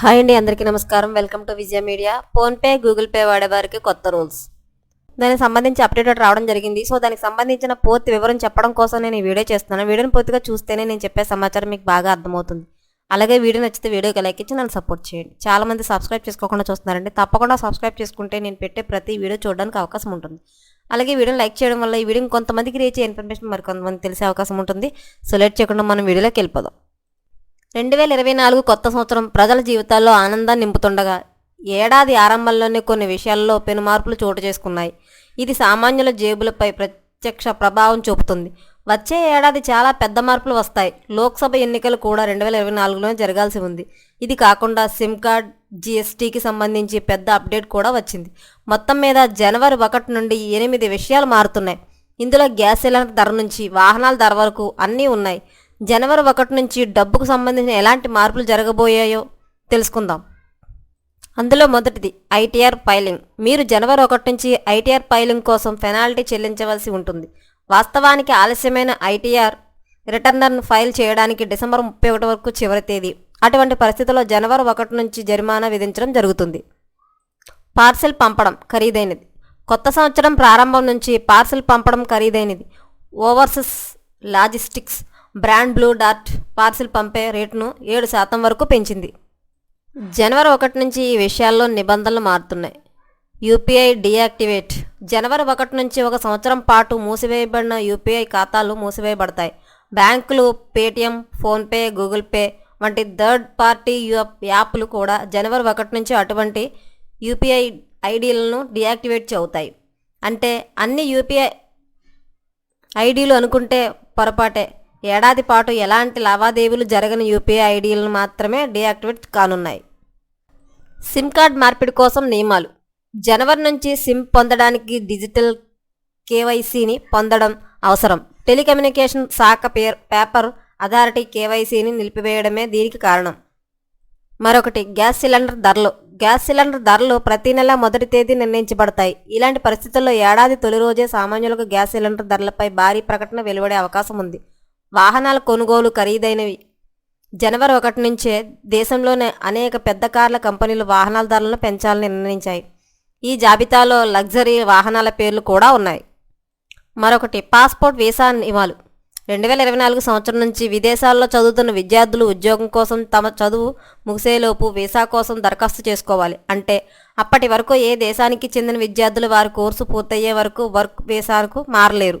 Hi అండి అందరికీ నమస్కారం. Welcome to Vijaya media. PhonePe Google Pay వాడేవారికి కొత్త రూల్స్. దానికి సంబంధించి అప్డేట్ రావడం జరిగింది. సో దానికి సంబంధించిన పూర్తి వివరం చెప్పడం కోసం నేను ఈ వీడియో చేస్తున్నాను. వీడియోని పూర్తిగా చూస్తేనే నేను చెప్పే సమాచారం మీకు బాగా అర్థమవుతుంది. అలాగే వీడియో నచ్చితే వీడియోకి లైక్ ఇచ్చి నన్ను సపోర్ట్ చేయండి. చాలామంది సబ్స్క్రైబ్ చేసుకోకుండా చూస్తున్నారండి. తప్పకుండా సబ్స్క్రైబ్ చేసుకుంటే నేను పెట్టే ప్రతి వీడియో చూడడానికి అవకాశం ఉంటుంది. అలాగే వీడియోని లైక్ చేయడం వల్ల ఈ వీడియో కొంతమందికి రీచ్ ఇన్ఫర్మేషన్ మరి కొంతమంది తెలిసే అవకాశం ఉంటుంది. సో లేట్ చేయకుండా మనం వీడియోలోకి వెళ్ళిపోదాం. రెండు వేల ఇరవై నాలుగు కొత్త సంవత్సరం ప్రజల జీవితాల్లో ఆనందాన్ని నింపుతుండగా ఏడాది ఆరంభంలోనే కొన్ని విషయాల్లో పెను మార్పులు చోటు చేసుకున్నాయి. ఇది సామాన్యుల జేబులపై ప్రత్యక్ష ప్రభావం చూపుతుంది. వచ్చే ఏడాది చాలా పెద్ద మార్పులు వస్తాయి. లోక్సభ ఎన్నికలు కూడా రెండు వేల ఇరవై నాలుగులోనే జరగాల్సి ఉంది. ఇది కాకుండా సిమ్ కార్డ్ జిఎస్టికి సంబంధించి పెద్ద అప్డేట్ కూడా వచ్చింది. మొత్తం మీద జనవరి ఒకటి నుండి ఎనిమిది విషయాలు మారుతున్నాయి. ఇందులో గ్యాస్ సిలిండర్ ధర నుంచి వాహనాల ధర వరకు అన్నీ ఉన్నాయి. జనవరి ఒకటి నుంచి డబ్బుకు సంబంధించిన ఎలాంటి మార్పులు జరగబోయాయో తెలుసుకుందాం. అందులో మొదటిది ఐటీఆర్ ఫైలింగ్. మీరు జనవరి ఒకటి నుంచి ఐటీఆర్ ఫైలింగ్ కోసం పెనాల్టీ చెల్లించవలసి ఉంటుంది. వాస్తవానికి ఆలస్యమైన ఐటీఆర్ రిటర్నర్ను ఫైల్ చేయడానికి డిసెంబర్ ముప్పై ఒకటి వరకు చివరి తేదీ. అటువంటి పరిస్థితుల్లో జనవరి ఒకటి నుంచి జరిమానా విధించడం జరుగుతుంది. పార్సెల్ పంపడం ఖరీదైనది. కొత్త సంవత్సరం ప్రారంభం నుంచి పార్సెల్ పంపడం ఖరీదైనది. Overseas logistics brand blue dart parcel పంపే రేటును ఏడు శాతం వరకు పెంచింది. జనవరి ఒకటి నుంచి ఈ విషయాల్లో నిబంధనలు మారుతున్నాయి. UPI deactivate. జనవరి ఒకటి నుంచి ఒక సంవత్సరం పాటు మూసివేయబడిన యూపీఐ ఖాతాలు మూసివేయబడతాయి. బ్యాంకులు పేటిఎం ఫోన్పే గూగుల్ పే వంటి థర్డ్ పార్టీ యాప్లు కూడా జనవరి ఒకటి నుంచి అటువంటి యూపీఐ ఐడీలను డియాక్టివేట్ చెబుతాయి. అంటే అన్ని యూపీఐ ఐడీలు అనుకుంటే పొరపాటే. ఏడాది పాటు ఎలాంటి లావాదేవీలు జరగని యూపీఐ ఐడీలను మాత్రమే డీయాక్టివేట్ కానున్నాయి. సిమ్ కార్డ్ మార్పిడి కోసం నియమాలు. జనవరి నుంచి సిమ్ పొందడానికి డిజిటల్ కేవైసీని పొందడం అవసరం. టెలికమ్యూనికేషన్ శాఖ పేర్ పేపర్ అథారిటీ కేవైసీని నిలిపివేయడమే దీనికి కారణం. మరొకటి గ్యాస్ సిలిండర్ ధరలు. గ్యాస్ సిలిండర్ ధరలు ప్రతి నెల మొదటి తేదీ నిర్ణయించబడతాయి. ఇలాంటి పరిస్థితుల్లో ఏడాది తొలి రోజే సామాన్యులకు గ్యాస్ సిలిండర్ ధరలపై భారీ ప్రకటన వెలువడే అవకాశం ఉంది. వాహనాల కొనుగోలు ఖరీదైనవి. జనవరి ఒకటి నుంచే దేశంలోనే అనేక పెద్ద కార్ల కంపెనీలు వాహనాల ధరలను పెంచాలని నిర్ణయించాయి. ఈ జాబితాలో లగ్జరీ వాహనాల పేర్లు కూడా ఉన్నాయి. మరొకటి పాస్పోర్ట్ వీసా నియమాలు రెండు వేల ఇరవై నాలుగు సంవత్సరం నుంచి విదేశాల్లో చదువుతున్న విద్యార్థులు ఉద్యోగం కోసం తమ చదువు ముగిసేలోపు వీసా కోసం దరఖాస్తు చేసుకోవాలి. అంటే అప్పటి వరకు ఏ దేశానికి చెందిన విద్యార్థులు వారి కోర్సు పూర్తయ్యే వరకు వర్క్ వీసాకు మారలేరు.